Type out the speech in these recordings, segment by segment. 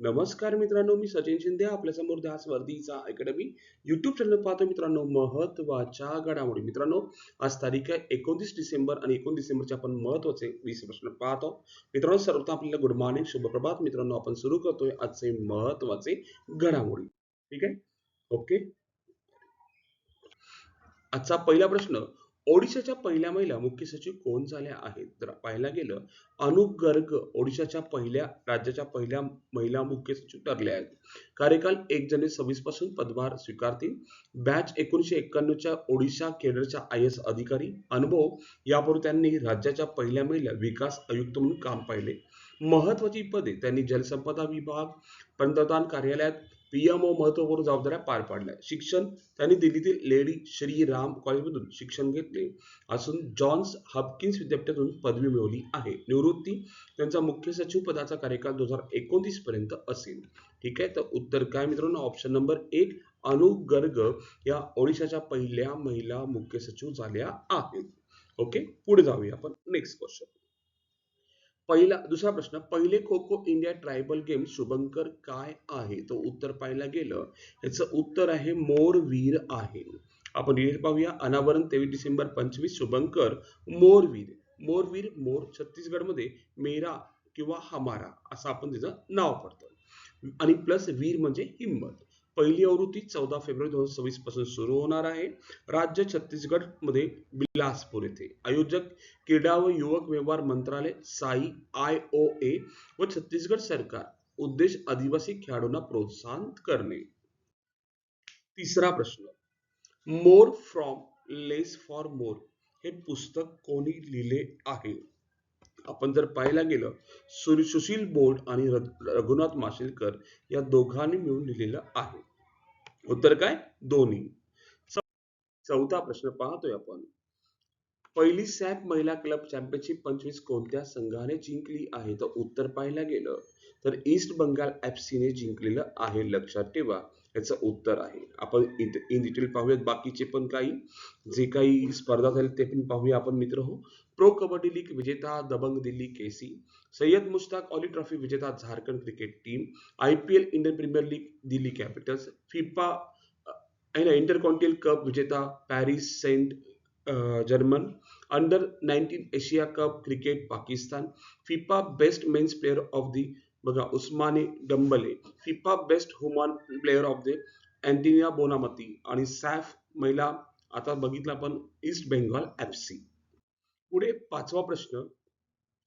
नमस्कार मित्रांनो मी सचिन शिंदे आपल्यासमोर ध्यास वर्दीचा अकॅडमी युट्यूब चॅनल पाहतो मित्रांनो महत्त्वाच्या घडामोडी. मित्रांनो आज तारीख आहे एकोणतीस डिसेंबर आणि एकोणतीस डिसेंबरचे आपण महत्त्वाचे वीस प्रश्न पाहतो. मित्रांनो सर्वप्रथम आपल्याला गुड मॉर्निंग शुभप्रभात मित्रांनो आपण सुरू करतोय आजचे महत्त्वाचे घडामोडी. ठीक आहे? ओके आजचा पहिला प्रश्न ओडिशाच्या पहिल्या महिला मुख्य सचिव कोण झाल्या आहेत? तर पाहायला गेलं अनुप गर्ग ओडिशाच्या पहिल्या राज्याच्या पहिल्या महिला मुख्य सचिव ठरल्या आहेत. कार्यकाल एक जानेवारी सव्वीसपासून पदभार स्वीकारतील. बॅच एकोणीशे एक्क्याण्णवच्या ओडिशा केडरच्या आय एस अधिकारी. अनुभव यापूर्वी त्यांनी राज्याच्या पहिल्या महिला विकास आयुक्त म्हणून काम पाहिले. महत्वाची पदे त्यांनी जलसंपदा विभाग पंतप्रधान कार्यालयात पीएमओ महत्त्वपूर्ण जबाबदाऱ्या पार पाडल्या. शिक्षण त्यांनी दिल्लीतील लेडी श्री राम कॉलेजमधून शिक्षण घेतले असून जॉन्स हॉपकिन्स विद्यापीठातून पदवी मिळवली आहे. निवृत्ती त्यांचा मुख्य सचिव पदाचा कार्यकाल दोन हजार एकोणतीस पर्यंत असेल. ठीक आहे? तर उत्तर काय मित्रांनो? ऑप्शन नंबर एक अनु गर्ग या ओडिशाच्या पहिल्या महिला मुख्य सचिव झाल्या आहेत. ओके पुढे जाऊया आपण. नेक्स्ट क्वेश्चन पहिला दुसरा प्रश्न पहिले kho kho India tribal game Shubhankar काय आहे? तो उत्तर पाहायला गेलं याचं उत्तर आहे मोरवीर आहे. आपण डिटेल पाहूया अनावरण तेवीस डिसेंबर पंचवीस शुभंकर मोरवीर मोरवीर मोर छत्तीसगडमध्ये मेरा किंवा हमारा असं आपण तिचं नाव पडतं. आणि प्लस वीर म्हणजे हिंमत. पहिली आवृत्ती चौदा फेब्रुवारी दोन हजार सव्वीसपासून सुरू होणार आहे. राज्य छत्तीसगडमध्ये बिलासपूर येथे. आयोजक क्रीडा व युवक व्यवहार मंत्रालय साई आय ओ ए व छत्तीसगड सरकार. उद्देश आदिवासी खेळाडूंना प्रोत्साहन करणे. तिसरा प्रश्न. More from less for more हे पुस्तक कोणी लिहिले आहे? आपण जर पाहायला गेलं सुर- सुशील बोर्ड आणि रघुनाथ माशेलकर या दोघांनी मिळून लिहिलेलं आहे. उत्तर काय? दोन्ही. चौथा प्रश्न पाहतोय आपण. पहिली सॅप महिला क्लब चॅम्पियनशिप पंचवीस कोणत्या संघाने जिंकली आहे? तर उत्तर पाहायला गेलं तर ईस्ट बंगाल एफसीने जिंकलेलं आहे लक्षात ठेवा. याचं उत्तर आहे. आपण इन डिटेल पाहूयात. बाकीचे पण काही जे काही स्पर्धा झाली ते पण पाहूया आपण मित्र हो. प्रो कबड्डी लीग विजेता दबंग दिल्ली केसी सय्यद मुश्ताक ऑली ट्रॉफी विजेता Jharkhand cricket team I P L Indian Premier League Delhi Capitals FIFA Intercontinental Cup विजेता Paris Saint Germain under nineteen Asia Cup cricket Pakistan FIFA best men's player of the बघा Ousmane Dembele FIFA best woman player of the Aitana Bonmati आणि SAFF महिला आता बघितलं आपण east Bengal F C. पुढे पाचवा प्रश्न.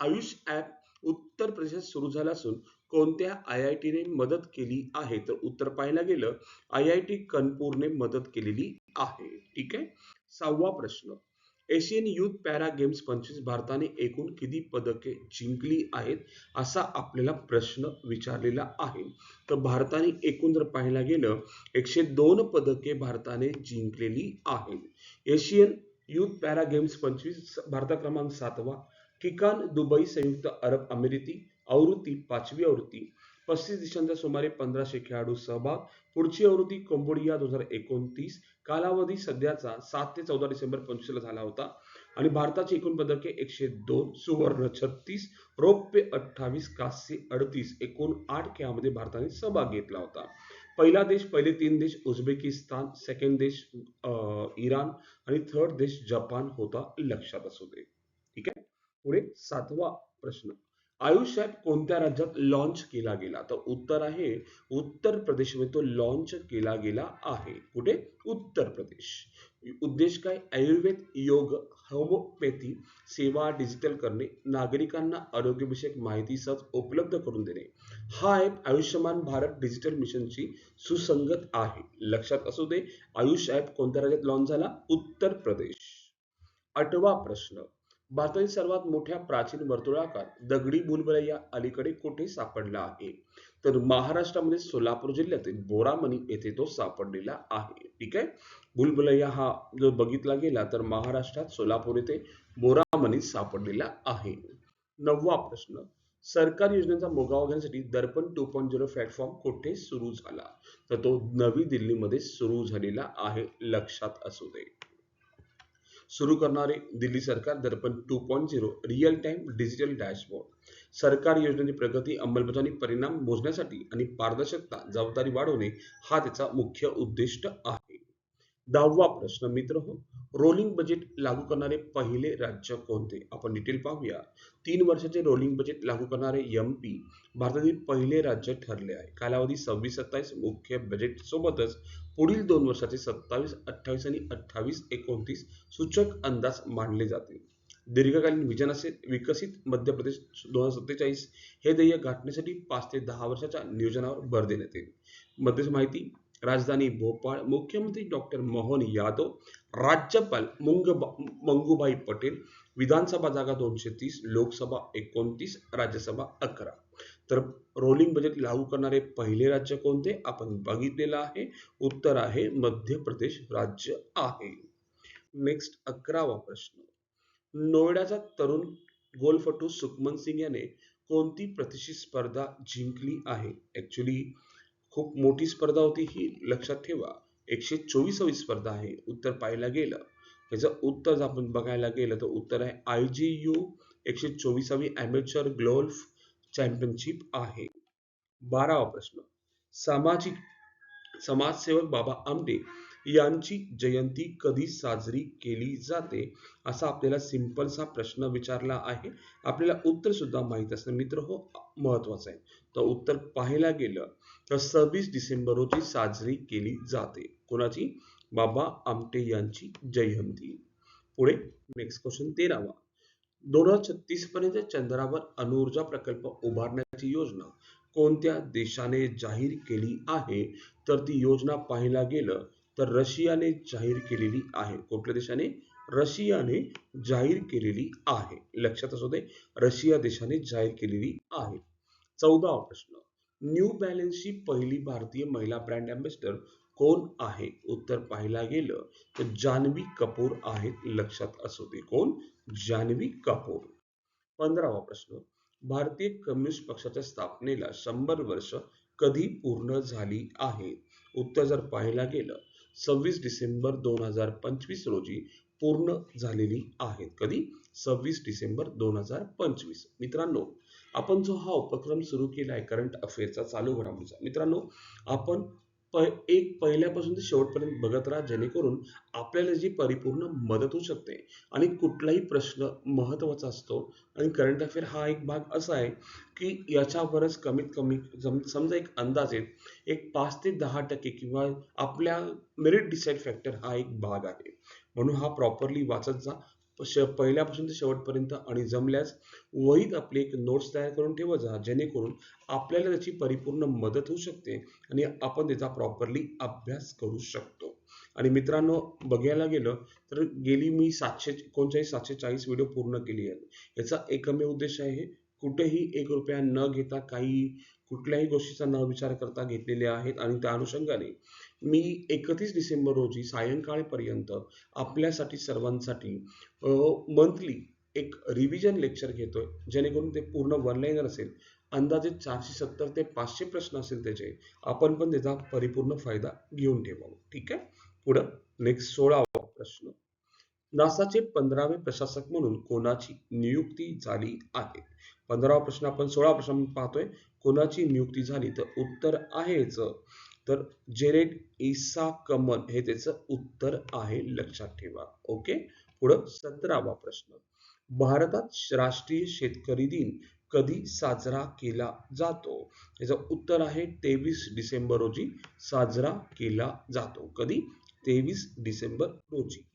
आयुष ॲप उत्तर प्रदेशात सुरू झाला असून कोणत्या आय आय टीने मदत केली आहे? तर उत्तर पाहायला गेलं आय आय टी कानपूरने मदत केलेली आहे. ठीक आहे? सहावा प्रश्न. एशियन युथ पॅरा गेम्स पंचवीस भारताने एकूण किती पदके जिंकली आहेत? असा आपल्याला प्रश्न विचारलेला आहे. तर भारताने एकूण जर पाहायला गेलं एकशे दोन पदके भारताने जिंकलेली आहेत. एशियन युथ पॅरा गेम्स पंचवीस भारता क्रमांक सातवा ठिकाण दुबई संयुक्त अरब अमिरेती आवृत्ती पाचवी आवृत्ती पस्तीस देशांच्या सुमारे पंधराशे खेळाडू सहभाग पुढची आवृत्ती कंबोडिया दोन हजार एकोणतीस कालावधी सध्याचा सात ते चौदा डिसेंबर पंचवीसला झाला होता. आणि भारताची एकूण पदके एकशे दोन सुवर्ण छत्तीस रौप्य अठ्ठावीस कांस्य अडतीस एकूण आठ खेळामध्ये भारताने सहभाग घेतला होता. पहिला देश पहिले तीन देश उझबेकिस्तान सेकंड देश इराण आणि थर्ड देश जपान होता लक्षात असू दे. ठीक आहे? पुढे सातवा प्रश्न. आयुष कोणत्या राज्यात लॉन्च केला गेला? तर उत्तर आहे उत्तर प्रदेशमध्ये तो लॉन्च केला गेला आहे. कुठे? उत्तर प्रदेश. उद्देश काय? आयुर्वेद योग होमोपॅथी सेवा डिजिटल करणे नागरिकांना आरोग्यविषयक माहिती सहज उपलब्ध करून देणे. हा ॲप आयुष्यमान भारत डिजिटल मिशनशी सुसंगत आहे. लक्षात असू दे आयुष ॲप कोणत्या राज्यात लॉन्च झाला? उत्तर प्रदेश. आठवा प्रश्न. भारतातील सर्वात मोठ्या प्राचीन वर्तुळाकार दगडी बुलबुलैया अलीकडे कुठे सापडला आहे? तर महाराष्ट्रामध्ये सोलापूर जिल्ह्यातील बोरामणी येथे तो सापडलेला आहे. ठीक आहे? बुलबुलैया हा जर बघितला गेला तर महाराष्ट्रात सोलापूर येथे बोरामणी सापडलेला आहे. नववा प्रश्न. सरकारी योजनांचा मोगावा घेण्यासाठी Darpan two point zero platform कुठे सुरू झाला? तर तो नवी दिल्लीमध्ये सुरू झालेला आहे लक्षात असू दे. सुरू करणारे दिल्ली सरकार Darpan two point zero real time digital dashboard सरकार योजनेची प्रगती अंमलबजावणी परिणाम मोजण्यासाठी आणि पारदर्शकता जबाबदारी वाढवणे हा त्याचा मुख्य उद्दिष्ट आहे. दहावा प्रश्न मित्र हो रोलिंग बजेट लागू करणारे पहिले राज्य कोणते? आपण डिटेल पाहूया. तीन वर्षाचे रोलिंग बजेट लागू करणारे एम पी भारतातील पहिले राज्य ठरले आहे. कालावधी सव्वीस सत्तावीस मुख्य बजेट सोबतच पुढील दोन वर्षाचे सत्तावीस अठ्ठावीस आणि अठ्ठावीस एकोणतीस सूचक अंदाज मांडले जातील. दीर्घकालीन विजन असेल विकसित मध्य प्रदेश दोन हजार सत्तेचाळीस हे ध्येय गाठण्यासाठी पाच ते दहा वर्षाच्या नियोजनावर भर देण्यात येईल. मध्येच माहिती राजधानी भोपाळ मुख्यमंत्री डॉक्टर मोहन यादव राज्यपाल मुंग मंगूबाई पटेल विधानसभा जागा दोनशे तीस लोकसभा एकोणतीस राज्यसभा अकरा. तर रोलिंग बजेट लागू करणारे पहिले राज्य कोणते? आपण बघितलेलं आहे. उत्तर आहे मध्य प्रदेश राज्य आहे. नेक्स्ट अकरावा प्रश्न. नोएडाचा तरुण गोलफटू सुखमन सिंग याने कोणती प्रतिष्ठित स्पर्धा जिंकली आहे? ऍक्च्युली खूप मोठी स्पर्धा होती ही. लक्षात ठेवा. एकशे चोवीसावी स्पर्धा आहे. उत्तर पाहायला गेलं त्याचं उत्तर जर आपण बघायला गेलं तर उत्तर आहे आय जी यू एकशे चोवीसावी अमेचर ग्लोल्फ चॅम्पियनशिप आहे. बारावा प्रश्न सामाजिक समाजसेवक बाबा आमटे यांची जयंती कधी साजरी केली जाते? असा आपल्याला सिंपलसा प्रश्न विचारला आहे. आपल्याला उत्तर सुद्धा माहीत असणं मित्र हो महत्वाचं आहे. तर उत्तर पाहायला गेलं तर सव्वीस डिसेंबर रोजी साजरी केली जाते. कोणाची? बाबा आमटे यांची जयंती पुढे नेक्स्ट क्वेश्चन तेरावा. दोन हजार छत्तीस पर्यंत चंद्रावर अणुऊर्जा प्रकल्प उभारण्याची योजना कोणत्या देशाने जाहीर केली आहे? तर ती योजना पाहायला गेलं तर रशियाने जाहीर केलेली आहे. कुठल्या देशाने? रशियाने जाहीर केलेली आहे. लक्षात असू दे रशिया देशाने जाहीर केलेली आहे. चौदावा प्रश्न. न्यू बॅलन्सची पहिली भारतीय महिला ब्रँड अँबॅसिडर कोण आहे? उत्तर पाहायला गेलं तर जान्हवी कपूर आहेत लक्षात असू दे. कोण? जान्हवी कपूर. पंधरावा प्रश्न. भारतीय कम्युनिस्ट पक्षाच्या स्थापनेला शंभर वर्ष कधी पूर्ण झाली आहे? उत्तर जर पाहायला गेलं सव्वीस डिसेंबर दोन हजार पंचवीस रोजी पूर्ण झालेली आहेत. कधी? सव्वीस डिसेंबर दोन हजार पंचवीस. मित्रांनो आपण जो हा उपक्रम सुरू केला आहे करंट अफेअरचा चालू घडामोडीचा. मित्रांनो आपण प एक पहिल्यापासून ते शेवटपर्यंत बघत राहा जेणेकरून आपल्याला जी परिपूर्ण मदत होऊ शकते आणि कुठलाही प्रश्न महत्त्वाचा असतो. आणि करंट अफेअर हा एक भाग असा आहे की याच्यावरच कमीत कमी जम समजा एक अंदाज आहे एक पाच ते दहा टक्के किंवा आपल्या मेरिट डिसाईड फॅक्टर हा एक भाग आहे. म्हणून हा प्रॉपरली वाचत जा. श पहिल्यापासून ते शेवटपर्यंत आणि जमल्यास वहीत आपली एक नोट्स तयार करून ठेवत जा जेणेकरून आपल्याला त्याची परिपूर्ण मदत होऊ शकते आणि आपण त्याचा प्रॉपरली अभ्यास करू शकतो. आणि मित्रांनो बघायला गेलं तर गेली मी सातशे एकोणचाळीस सातशे चाळीस व्हिडिओ पूर्ण केली आहेत. याचा एकमेव उद्देश आहे कुठेही एक रुपया न घेता काही कुठल्याही गोष्टीचा न विचार करता घेतलेले आहेत आणि त्या अनुषंगाने मी एकतीस डिसेंबर रोजी सायंकाळपर्यंत आपल्यासाठी सर्वांसाठी मंथली एक रिव्हिजन लेक्चर घेतोय जेणेकरून ते पूर्ण वन लाईनर असेल अंदाजे चारशे सत्तर ते पाचशे प्रश्न असेल त्याचे आपण पण त्याचा परिपूर्ण फायदा घेऊन ठेवावा. ठीक आहे? पुढं नेक्स्ट सोळावा प्रश्न. नासाचे पंधरावे प्रशासक म्हणून कोणाची नियुक्ती झाली आहे? पंधरावा प्रश्न आपण सोळा प्रश्न पाहतोय. कोणाची नियुक्ती झाली? तर उत्तर आहेच. तर जेरेड इसा कमन हे त्याचं उत्तर आहे लक्षात ठेवा. ओके? पुढं सतरावा प्रश्न. भारतात राष्ट्रीय शेतकरी दिन कधी साजरा केला जातो? याचं उत्तर आहे तेवीस डिसेंबर रोजी साजरा केला जातो. कधी? तेवीस डिसेंबर रोजी.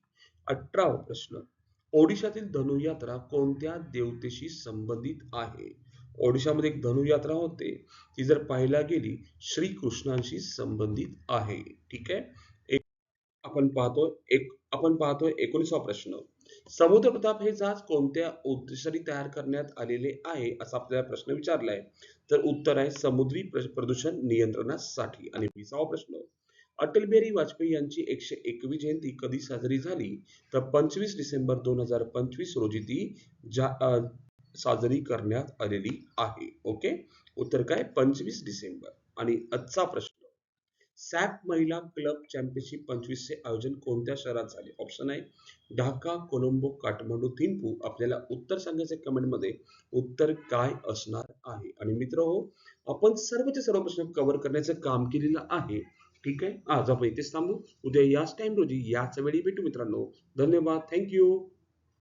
अठरावा प्रश्न. ओडिशातील धनुयात्रा कोणत्या देवतेशी संबंधित आहे? ओडिशामध्ये एक धनुयात्रा होते. ती जर पाहायला गेली श्रीकृष्णांशी संबंधित आहे. ठीक आहे? एक आपण पाहतो एक आपण पाहतोय एकोणीसा प्रश्न. समुद्र प्रताप हे जहाज कोणत्या उद्देशाने तयार करण्यात आलेले आहे असा आपल्याला प्रश्न विचारलाय. तर उत्तर आहे समुद्री प्रदूषण नियंत्रणासाठी. आणि विसावा प्रश्न अटल बिहारी वाजपेयी यांची एकशे एकवी जयंती कधी साजरी झाली? तर पंचवीस डिसेंबर दोन हजार पंचवीस रोजी ती साजरी करण्यात आलेली आहे. ओके? उत्तर काय? पंचवीस डिसेंबर. आणि आजचा प्रश्न. सॅप महिला क्लब चॅम्पियनशिप पंचवीसचे आयोजन कोणत्या शहरात झाले? ऑप्शन आहे ढाका कोलंबो काठमांडू थिंपू आपल्याला उत्तर सांगायचे कमेंटमध्ये. उत्तर काय असणार आहे? आणि मित्र हो आपण सर्वचे सर्व प्रश्न कव्हर करण्याचं काम केलेलं आहे. ठीक आहे? आज आपण इथेच थांबू उद्या याच टाईम रोजी याच वेळी भेटू मित्रांनो. धन्यवाद. थँक्यू